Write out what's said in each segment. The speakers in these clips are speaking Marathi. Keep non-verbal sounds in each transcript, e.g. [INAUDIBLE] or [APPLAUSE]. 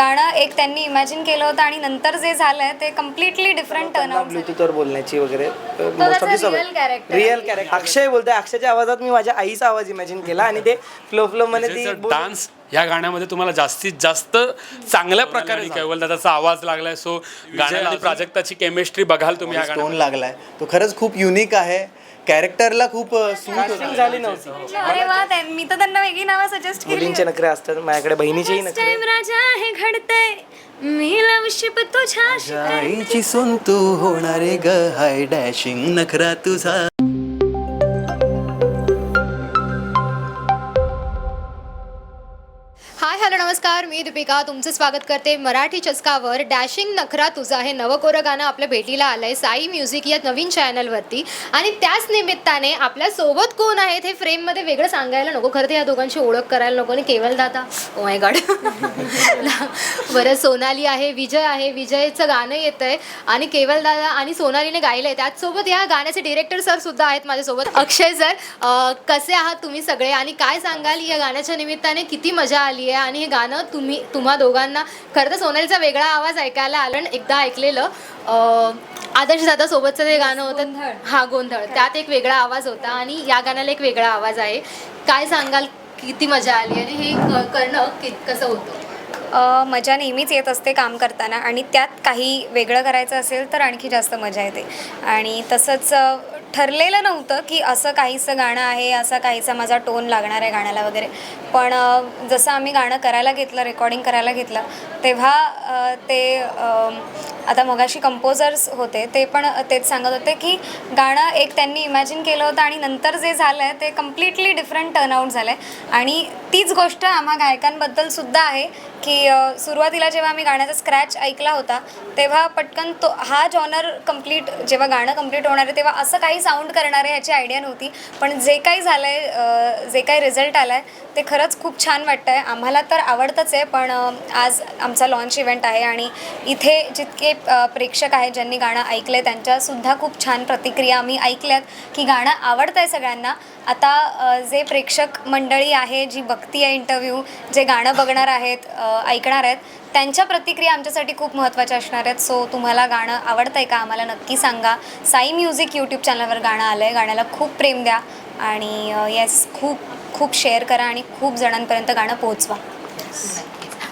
गाणं एक त्यांनी इमॅजिन केलं होतं आणि नंतर जे झालंय ते कम्प्लिटली डिफरंट टर्न आउट ब्लूटूथवर बोलण्याची वगैरे मोस्ट त्याचा real character real character Akshay बोलतोय. अक्षयच्या आवाजात मी माझ्या आईचा आवाज इमॅजिन केला आणि ते फ्लो फ्लो मध्ये ती बोल- डान्स या गाण्यामध्ये तुम्हाला जास्तीत जास्त चांगल्या प्रकारे कैवल दादाचा आवाज लागलाय सो गाण्या आणि प्राजक्ताची केमिस्ट्री बघाल तुम्ही या टोन गाण्यात लागलाय. तो खरंच खूप युनिक आहे. कॅरेक्टरला खूप सूट Casting झाली नव्हती. अरे वा त्या- मी तर त्यांना वेगळी नावं सजेस्ट केली. मुलींचे नखरे असतात माझ्याकडे बहिणीचेही नखरे. टाइम राजा हे घडतंय. मी लवशिप तुझ्या आईची सून तू होणारे ग हाय डॅशिंग नखरा तुझा. हॅलो नमस्कार. मी दीपिका. तुमचं स्वागत करते मराठी चस्कावर. डॅशिंग नखरा तुझा हे नवकोरं गाणं आपल्या भेटीला आलं आहे साई म्युझिक या नवीन चॅनलवरती. आणि त्याच निमित्ताने आपल्यासोबत कोण आहेत हे फ्रेममध्ये वेगळं सांगायला नको. खरं तर या दोघांची ओळख करायला नको. आणि केवल दादा. ओ माय गॉड बरं सोनाली आहे विजय आहे. विजयचं गाणं येतं आहे आणि केवल दादा आणि सोनालीने गायलं आहे त्याचसोबत या गाण्याचे डिरेक्टर सर सुद्धा आहेत माझ्यासोबत. अक्षय सर कसे आहात तुम्ही सगळे? आणि काय सांगाल या गाण्याच्या निमित्ताने? किती मजा आली आहे आणि हे गाणं तुम्ही तुम्हा दोघांना. खरं तर सोनालीचा वेगळा आवाज ऐकायला आला आणि एकदा ऐकलेलं. आदर्श दादा सोबतचं ते गाणं होतं हा गोंधळ. त्यात एक वेगळा आवाज होता आणि या गाण्याला एक वेगळा आवाज आहे. काय सांगाल किती मजा आली आणि हे करणं कि कसं होतं? मजा नेहमीच येत असते काम करताना आणि त्यात काही वेगळं करायचं असेल तर आणखी जास्त मजा येते. आणि तसंच ठरलेलं नव्हतं की असं काहीसं गाणं आहे असा काहीसा माझा टोन लागणार आहे गाण्याला वगैरे. पण जसं आम्ही गाणं करायला घेतलं रेकॉर्डिंग करायला घेतलं तेव्हा ते आता मगाशी कंपोजर्स होते ते पण तेच सांगत होते की गाणं एक त्यांनी इमॅजिन केलं होतं आणि नंतर जे झालं आहे ते कम्प्लिटली डिफरंट टर्नआउट झालं आहे आणि तीच गोष्ट आम्हा गायकांबद्दल सुद्धा आहे की सुरुवातीला जेव्हा मी गाण्याचा स्क्रॅच ऐकला होता तेव्हा पटकन तो हा जॉनर कंप्लीट जेव्हा गाणं कंप्लीट होणार आहे तेव्हा असं काही साऊंड करणार आहे ह्याची आयडिया नव्हती. पण जे काही झालं आहे जे काही रिझल्ट आला आहे ते खरंच खूप छान वाटतं आहे आम्हाला तर आवडतंच आहे पण आज आमचा लॉन्च इव्हेंट आहे आणि इथे जितके प्रेक्षक आहेत ज्यांनी गाणं ऐकलं आहे त्यांच्यासुद्धा खूप छान प्रतिक्रिया आम्ही ऐकल्यात की गाणं आवडतं आहे सगळ्यांना. आता जे प्रेक्षक मंडळी आहे जी बघती आहे इंटरव्ह्यू जे गाणं बघणार आहेत ऐकणार आहेत. त्यांच्या प्रतिक्रिया आमच्यासाठी खूप महत्त्वाच्या असणार आहेत. सो तुम्हाला गाणं आवडतं आहे का? आम्हाला नक्की सांगा. साई म्युझिक यूट्यूब चॅनलवर गाणं आलं आहे गाण्याला खूप प्रेम द्या. आणि येस खूप खूप शेअर करा आणि खूप जणांपर्यंत गाणं पोहोचवा.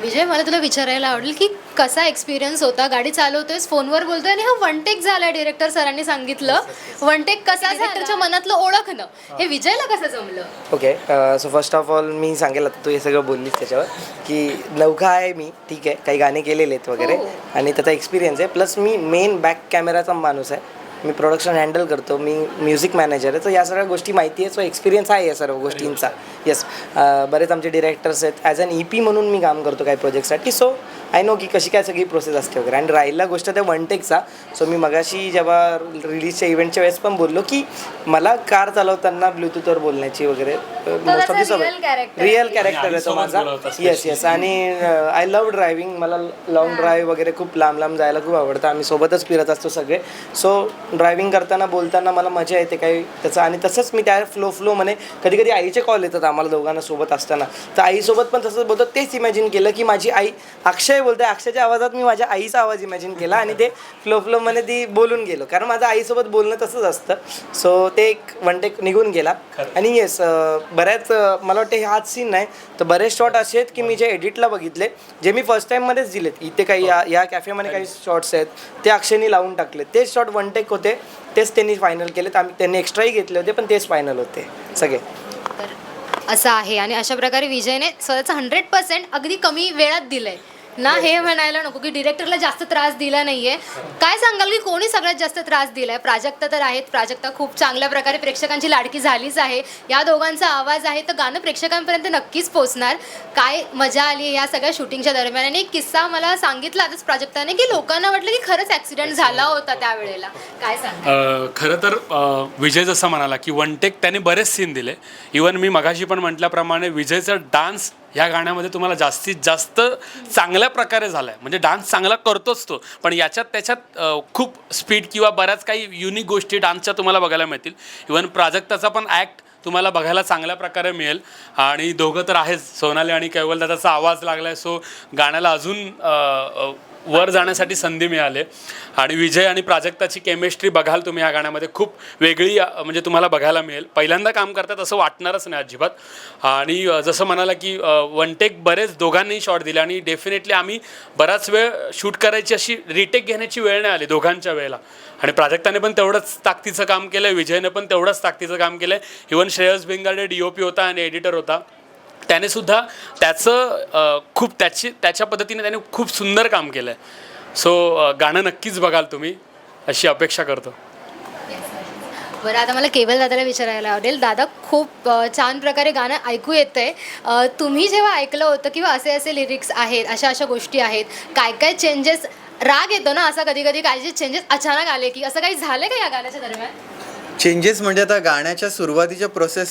विजय मला तुला विचारायला आवडेल की कसा एक्सपिरियन्स होता? गाडी चालवतोयस फोनवर बोलतोय आणि हा वन टेक झाला डिरेक्टर सरांनी सांगितलं. वन टेक कसा डिरेक्टरच्या मनातलं ओळखणं. हे. विजयला कसं जमलं? Okay so first of all मी सांगेल आता तू हे सगळं बोललीस त्याच्यावर की नौका आहे मी ठीक आहे काही गाणे केलेले आहेत वगैरे हो. आणि त्याचा एक्सपिरियन्स आहे. प्लस मी मेन बॅक कॅमेराचा माणूस आहे. मी प्रोडक्शन हँडल करतो मी म्युझिक मॅनेजर आहे. तर या सगळ्या गोष्टी माहिती आहे. सो एक्सपिरियन्स आहे या सर्व गोष्टींचा. येस बरेच आमचे डिरेक्टर्स आहेत. ॲज अन ई पी म्हणून मी काम करतो काही प्रोजेक्टसाठी सो आय नो की कशी काय सगळी प्रोसेस असते वगैरे. आणि राहिला गोष्ट त्या वन टेकचा सो मी मगाशी जेव्हा रिलीजच्या इव्हेंटच्या वेळेस पण बोललो की मला कार चालवताना ब्लूटूथवर बोलण्याची वगैरे मोस्ट ऑफ दी त्याचा सवय real character रिअल कॅरेक्टर आहे तो माझा. येस येस आणि आय लव्ह ड्रायव्हिंग मला लॉंग ड्राईव्ह वगैरे खूप लांब लांब जायला खूप आवडतं. आम्ही सोबतच फिरत असतो सगळे. सो ड्रायव्हिंग करताना बोलताना मला मजा येते काही त्याचं. आणि तसंच मी त्या फ्लो फ्लो म्हणे कधी कधी आईचे कॉल येतात आम्हाला दोघांना सोबत असताना. तर आईसोबत पण तसंच बोलतो. तेच इमॅजिन केलं की माझी आई अक्षय बोलते अक्षयच्या आवाजात मी माझ्या आईचा आवाज इमॅजिन केला आणि ते फ्लो फ्लो मध्ये ती बोलून गेलो. कारण माझं आईसोबत बोलणं तसंच असतं. सो ते एक वन टेक निघून गेला. आणि येस बऱ्याच मला वाटतं हे हाच सीन नाही. तर बरेच शॉट असे आहेत की मी जे एडिटला बघितले जे मी फर्स्ट टाईममध्येच दिलेत. इथे काही या या कॅफेमध्ये काही शॉट्स आहेत ते अक्षयनी लावून टाकले. तेच शॉट वन टेक होते. तेच त्यांनी फायनल केलेत. आम्ही त्यांनी एक्स्ट्राही घेतले होते पण तेच फायनल होते. सगळे. असं आहे. आणि अशा प्रकारे विजयने स्वतःचं हंड्रेड पर्सेंट अगदी कमी वेळात दिलंय. ना हे म्हणायला नको की डिरेक्टरला जास्त त्रास दिला नाहीये. काय सांगाल की कोणी सगळ्यात जास्त त्रास दिलाय? प्राजक्ता तर आहेत. प्राजक्ता खूप चांगल्या प्रकारे प्रेक्षकांची लाडकी झालीच आहे. या दोघांचा आवाज आहे तर गाणं प्रेक्षकांपर्यंत नक्कीच पोहोचणार. काय मजा आली या सगळ्या शूटिंगच्या दरम्यान? आणि एक किस्सा मला सांगितला आताच प्राजक्ताने की लोकांना वाटलं की खरंच ऍक्सिडेंट झाला होता त्यावेळेला. काय सांग खरं तर अ, विजय जसं म्हणाला की वन टेक त्याने बरेच सीन दिले. इवन मी मगाशी पण म्हटल्याप्रमाणे विजयचा डान्स ह्या गाण्यामध्ये तुम्हाला जास्तीत जास्त चांगल्या प्रकारे झाला आहे म्हणजे डान्स चांगला करतोच तो. पण याच्यात त्याच्यात खूप स्पीड किंवा बऱ्याच काही युनिक गोष्टी डान्सच्या तुम्हाला बघायला मिळतील. इवन प्राजक्ताचा पण ॲक्ट तुम्हाला बघायला चांगल्या प्रकारे मिळेल. आणि दोघं तर आहेच. सोनाली आणि कैवलदादाचा आवाज लागला आहे सो गाण्याला अजून वर जाण्यासाठी संधी मिळाली. आणि विजय आणि प्राजक्ताची केमिस्ट्री बघाल तुम्ही या गाण्यामध्ये. खूप वेगळी म्हणजे तुम्हाला बघायला मिळेल. पहिल्यांदा काम करतात असं वाटणारच नाही अजिबात. आणि जसं म्हणाला की वन टेक बरेच दोघांनीही शॉट दिले आणि डेफिनेटली आम्ही बराच वेळ शूट करायची अशी रिटेक घेण्याची वेळ नाही आली दोघांच्या वेळेला. आणि प्राजक्ताने पण तेवढंच ताकदीचं काम केलं आहे विजयने पण तेवढंच ताकदीचं काम केलं आहे even Shreyas Bengade D O P होता आणि एडिटर होता. त्याने सुद्धा त्याचं खूप त्याची त्याच्या पद्धतीने त्याने खूप सुंदर काम केलं आहे सो गाणं नक्कीच बघाल तुम्ही. अशी अपेक्षा करतो. बरं आता मला केवल दादाला विचारायला आवडेल. दादा खूप छान प्रकारे गाणं ऐकू येतं आहे तुम्ही जेव्हा ऐकलं होतं किंवा असे असे लिरिक्स आहेत अशा अशा गोष्टी आहेत काय काय चेंजेस राग येतो ना असा कधी कधी काही चेंजेस अचानक आले की असं काही झालं का या गाण्याच्या दरम्यान? चेंजेस म्हणजे आता गाण्याच्या सुरुवातीच्या प्रोसेस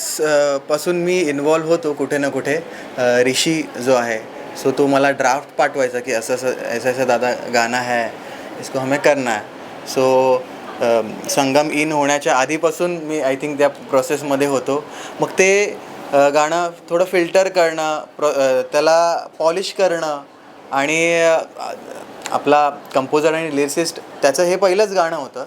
पासून मी इन्वॉल्व होतो कुठे ना कुठे ऋषी जो आहे सो तो मला ड्राफ्ट पाठवायचा की असं असं ऐसा ऐसा दादा गाणं है इसको हमें करना है. सो संगम इन होण्याच्या आधीपासून मी आय थिंक त्या प्रोसेसमध्ये होतो. मग ते गाणं थोडं फिल्टर करणं प्र त्याला पॉलिश करणं आणि आपला कंपोजर आणि लिरिसिस्ट त्याचं हे पहिलंच गाणं होतं.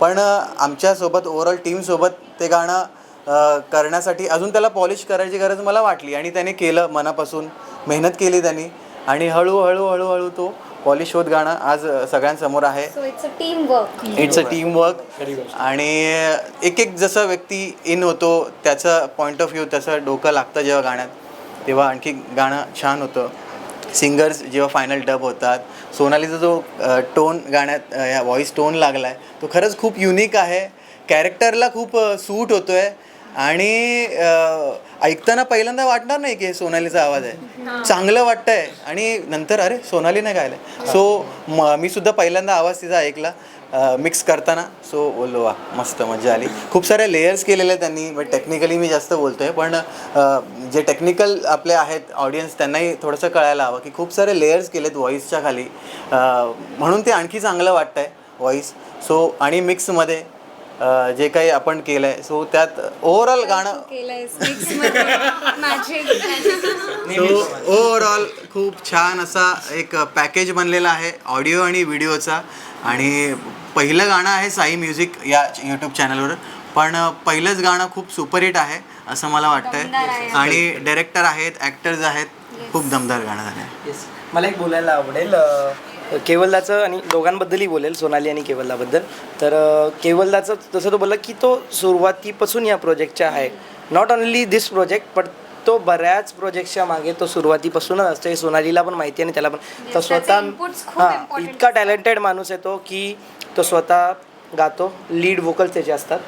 पण आमच्यासोबत ओव्हरऑल टीमसोबत ते गाणं करण्यासाठी अजून त्याला पॉलिश करायची गरज मला वाटली आणि त्याने केलं मनापासून. मेहनत केली त्यांनी. आणि हळूहळू हळूहळू तो पॉलिश होत गाणं आज सगळ्यांसमोर आहे. So it's a team work it's a team work आणि एक एक जसं व्यक्ती इन होतो त्याचं पॉईंट ऑफ व्ह्यू त्याचं डोकं लागतं जेव्हा गाण्यात तेव्हा आणखी गाणं छान होतं. सिंगर्स जेव्हा फायनल डब होतात सोनालीचा जो टोन गाण्यात या व्हॉइस टोन लागला आहे तो खरंच खूप युनिक आहे. कॅरेक्टरला खूप सूट होतो आहे आणि ऐकताना पहिल्यांदा वाटणार नाही की हे सोनालीचा आवाज आहे. चांगलं वाटतंय. आणि नंतर अरे सोनालीने गायलं सो म मी सुद्धा पहिल्यांदा आवाज तिचा ऐकला मिक्स करताना. सो बोललो वा मस्त मजा आली. खूप सारे लेयर्स केलेले त्यांनी बट टेक्निकली मी जास्त बोलतोय. पण जे टेक्निकल आपले आहेत ऑडियन्स त्यांनाही थोडंसं कळायला हवं की खूप सारे लेयर्स केलेत व्हॉईसच्या खाली. म्हणून ते आणखी चांगलं वाटतंय व्हॉईस सो आणि मिक्समध्ये अ, जे काही आपण केलं आहे सो त्यात ओव्हरऑल गाणं केलंय सो ओव्हरऑल [LAUGHS] खूप छान असा एक पॅकेज बनलेला आहे ऑडिओ आणि व्हिडिओचा आणि पहिलं गाणं आहे साई म्युझिक या यूट्यूब चॅनलवर पण पहिलंच गाणं खूप सुपरहिट आहे असं मला दमदार आहे. वाटतंय आणि डायरेक्टर आहेत ॲक्टर्स आहेत. खूप दमदार गाणं झालं आहे येस मला एक बोलायला आवडेल अ, केवलदाचं आणि दोघांबद्दलही बोलेल सोनाली आणि केवलदाबद्दल. तर केवलदाचं जसं तो बोलला की तो सुरुवातीपासून या प्रोजेक्टच्या आहे. Not only this project but तो बऱ्याच प्रोजेक्टच्या मागे तो सुरुवातीपासूनच असतो. हे सोनालीला पण माहिती आहे आणि त्याला पण. तो स्वतः हां इतका टॅलेंटेड माणूस आहे तो की तो स्वतः गातो. लीड वोकल्स त्याचे असतात.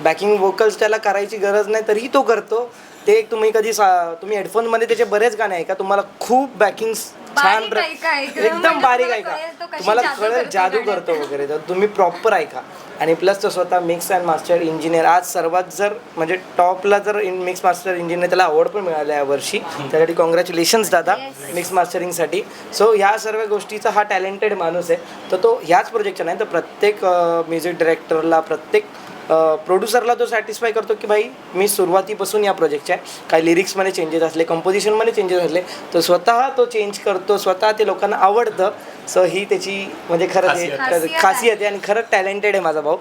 बॅकिंग वोकल्स त्याला करायची गरज नाही तरीही तो करतो. ते एक तुम्ही कधी सा- तुम्ही हेडफोनमध्ये त्याचे बरेच गाणे ऐका तुम्हाला खूप बॅकिंग छान बारीक प्र- ऐका, एकदम म्हणजे बारीक तुम्हाला ऐका. कळेल तो कशी तुम्हाला जादू कळेल करतो जादू गाण्यात. करतो वगैरे. तर तुम्ही प्रॉपर ऐका. आणि प्लस तो स्वतः मिक्स अँड मास्टर इंजिनियर आज सर्वात जर म्हणजे टॉपला जर मिक्स मास्टर इंजिनियर त्याला अवॉर्ड पण मिळाला या वर्षी. त्यासाठी कॉंग्रॅच्युलेशन्स दादा मिक्स मास्टरिंगसाठी सो ह्या सर्व गोष्टीचा हा टॅलेंटेड माणूस आहे. तर तो ह्याच प्रोजेक्टचा नाही तर प्रत्येक म्युझिक डिरेक्टरला प्रत्येक प्रोड्युसरला तो सॅटिस्फाय करतो की भाई मी सुरुवातीपासून या प्रोजेक्टच्या आहे काही लिरिक्समध्ये चेंजेस असले कंपोजिशनमध्ये चेंजेस असले तर स्वतः तो चेंज करतो स्वतः ते लोकांना आवडतं सो ही त्याची म्हणजे खरं खासियत. ते- खासियत आहे. खासियत आहे आणि खरंच टॅलेंटेड आहे माझा भाऊ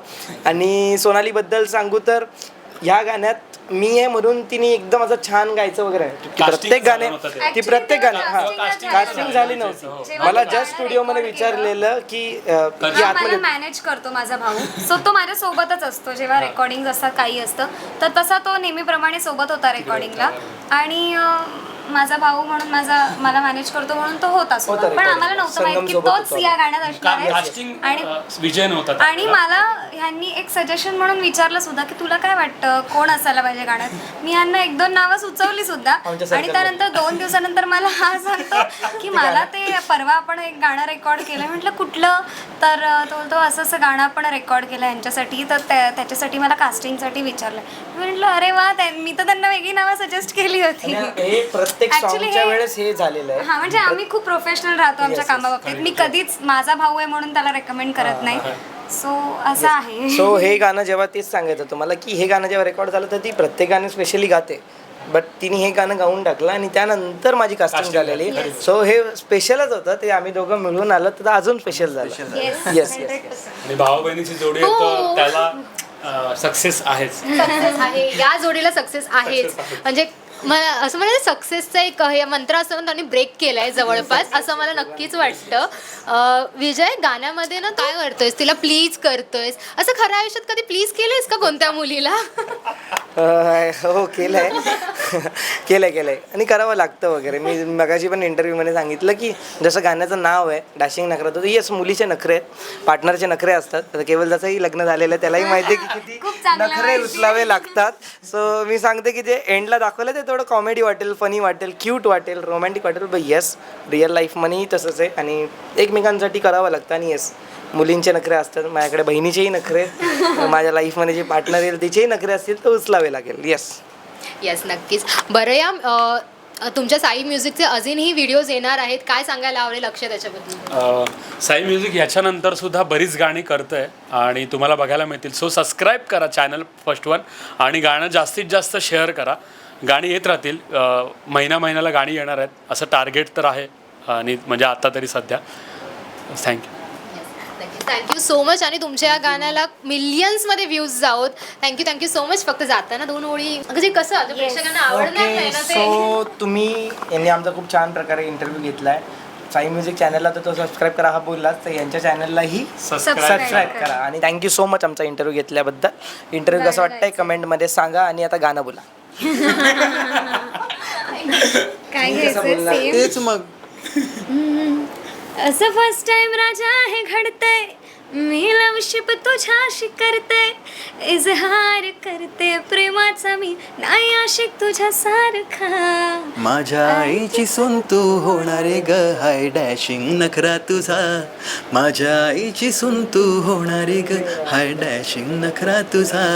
आणि सोनालीबद्दल सांगू तर ह्या गाण्यात मी आहे म्हणून तिने एकदम असं छान गायचं वगैरे. आहे. ती Casting प्रत्येक गाणे झालं नव्हतं ते. ती प्रत्येक गाणे Actually हा. casting कास्टिंग झालं नव्हतं. नव्हती. जेव्हा मला मी जस्ट स्टुडिओमध्ये केलं. विचारलेलं की अं, की हा मला आतमध्ये मॅनेज करतो माझा भाऊ. सो तो माझ्या सोबतच असतो. जेव्हा रेकॉर्डिंग असतात काही असतं. तर तसा तो नेहमीप्रमाणे सोबत होता रेकॉर्डिंगला आणि अं, माझा भाऊ म्हणून माझा मला मॅनेज करतो म्हणून तो होता सोबत होता पण. आम्हाला नव्हतं माहीत की संगम सोबत तोच होता. या गाण्यात असणार आहे कास्टिंग आणि विजय नव्हता त्यात. आणि मला ह्यांनी एक सजेशन म्हणून विचारलं सुद्धा की तुला काय वाटतं कोण असायला पाहिजे गाण्यात मी यांना एक दोन नावं सुचवली सुद्धा आमच्या आणि circle त्यानंतर दोन दिवसानंतर मला हा सांगतो मला ते परवा आपण एक गाणं रेकॉर्ड केलं म्हटलं कुठलं? तर तो बोलतो असं असं गाणं आपण रेकॉर्ड केलं यांच्यासाठी. तर त्या- त्याच्यासाठी मला कास्टिंगसाठी विचारलं म्हटलं अरे वा मी तर त्यांना वेगळी नावं सजेस्ट केली होती. हे हे- वेळेस हे झालेलं आहे. हा म्हणजे आम्ही खूप प्रोफेशनल राहतो आमच्या. कामाबाबतीत. मी कधीच माझा भाऊ आहे म्हणून त्याला रेकमेंड करत नाही. सो असं आहे. सो हे गाणं जेव्हा तेच सांगायचं तुम्हाला की हे गाणं जेव्हा रेकॉर्ड झालं तर ती प्रत्येक गाणं स्पेशली गाते. बट तिने हे गाणं गाऊन टाकलं आणि त्यानंतर माझी कास्टिंग झालेली. सो हे स्पेशलच होतं. ते आम्ही दोघं मिळून आलं तर अजून स्पेशल झालं. येस येस आणि भाऊ बहिणीची जोडी आहे तर त्याला सक्सेस आहेच. सक्सेस आहे. या जोडीला सक्सेस आहेच. म्हणजे मला असं म्हणायचं सक्सेसचं एक हे मंत्र असं ना त्यांनी ब्रेक केलाय जवळपास. असं मला नक्कीच वाटतं. अं, विजय गाण्यामध्ये ना काय करतोयस? तिला प्लीज करतोयस. असं खऱ्या आयुष्यात कधी प्लीज केलंयस का कोणत्या मुलीला? हो केलंय. केलंय केलंय. आणि करावं लागतं वगैरे. मी मगाशी पण इंटरव्ह्यूमध्ये सांगितलं की जसं गाण्याचं नाव आहे डॅशिंग नखरा तर येस मुलीचे नखरे आहेत पार्टनरचे नखरे असतात. तर केवळ जसंही लग्न झालेलं आहे त्यालाही माहिती आहे की किती नखरे उचलावे लागतात. सो मी सांगते की जे एंडला दाखवलं ते थोडं कॉमेडी वाटेल फनी वाटेल क्यूट वाटेल रोमॅन्टिक वाटेल. पण येस रिअल लाईफमध्येही तसंच आहे. आणि एकमेकांसाठी करावं लागतं. आणि येस मुलींचे नखरे असतात. माझ्याकडे बहिणीचेही नखरे आहेत. माझ्या लाईफमध्ये जे पार्टनर येईल तिचेही नखरे असतील तर उचलावे लागेल. येस येस नक्कीच. बरं या अं, तुमच्या साई म्युझिकचे अजूनही व्हिडिओज येणार आहेत. काय सांगायला आवडेल लक्ष त्याच्याबद्दल? अ, साई म्युझिक ह्याच्यानंतर सुद्धा बरीच गाणी करतंय. आणि तुम्हाला बघायला मिळतील. सो सबस्क्राईब करा चॅनल फर्स्ट वन आणि गाणं जास्तीत जास्त शेअर करा. गाणी येत राहतील. महिना महिन्याला गाणी येणार आहेत. असं टार्गेट तर आहे. आणि म्हणजे आता तरी सध्या. थँक्यू थँक्यू सो मच आणि तुमच्या या गाण्याला मिलियन्समध्ये व्ह्यूज जावत thank you thank you so much फक्त जाताना दोन ओळी. म्हणजे कसं आता प्रेक्षकांना आवडणार नाही ओके ना ते. सो तुम्ही यांनी आमचा खूप छान प्रकारे इंटरव्ह्यू घेतला आहे साई म्युझिक चॅनलला तर तो सबस्क्राईब करा हा बोललाच तर यांच्या चॅनललाही सबस्क्राईब करा. आणि थँक्यू सो मच आमचा इंटरव्ह्यू घेतल्याबद्दल. इंटरव्ह्यू कसं वाटतंय कमेंटमध्ये सांगा आणि आता गाणं बोला. काय घ्यायचं? सेम तेच मग. असं फर्स्ट टाइम राजा हे घडतंय. मी लवशिप तुझ्याशी करते इजहार करते प्रेमाचा मी. नाही आशिक तुझ्या सारखा माझ्या आईची सून तू होणारे ग. हाय डॅशिंग नखरा तुझा. माझ्या आईची सून तू होणारे ग. हाय डॅशिंग नखरा तुझा.